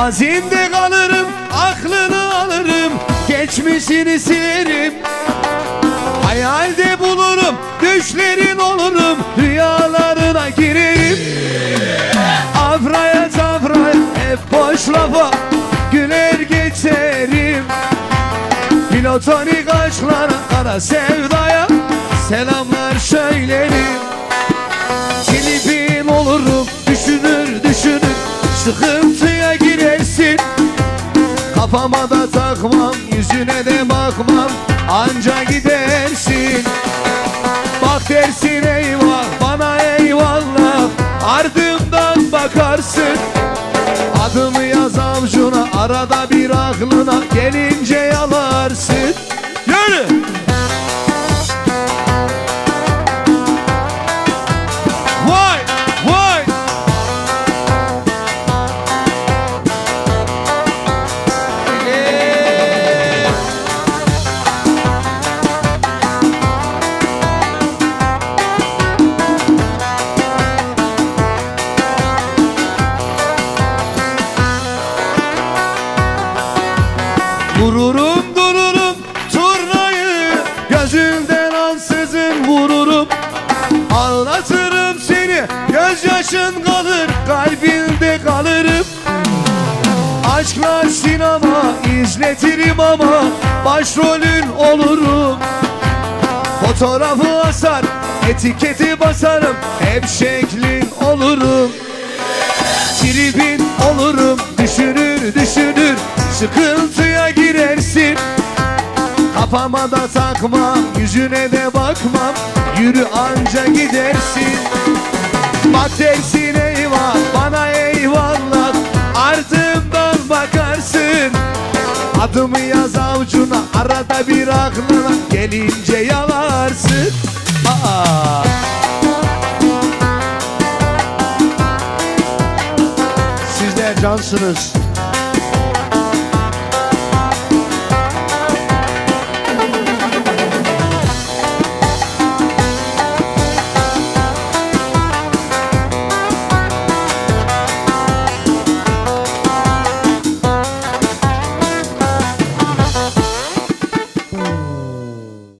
Mazinde kalırım aklını alırım Geçmişini silerim. Hayalde bulurum düşlerin olurum Rüyalarına girerim. Avraya tavraya hep boş lafa Güler geçerim. Platonik aşklara kara sevdaya Selamlar söylerim. Tribin olurum düşünür düşünür girersin Kafama da takmam yüzüne de bakmam. Anca gidersin. Bak dersin eyvah bana eyvallah. Ardımdan bakarsın. Adımı yaz avcuna arada bir aklına Gelince yalarsın Anlatırım seni Gözyaşın kalır kalbinde kalırım. Aşklar sinema izletirim ama Başrolün olurum. Fotoğrafı asar etiketi basarım Hep şeklin olurum. Tribin olurum düşünür düşünür girersin Kafama da takmam Yüzüne de bakmam. Yürü anca gidersin. Bak dersin eyvah Bana eyvallah. Ardımdan bakarsın. Adımı yaz avcuna Arada bir aklına Gelince yalarsın. Aa. Sizler cansınız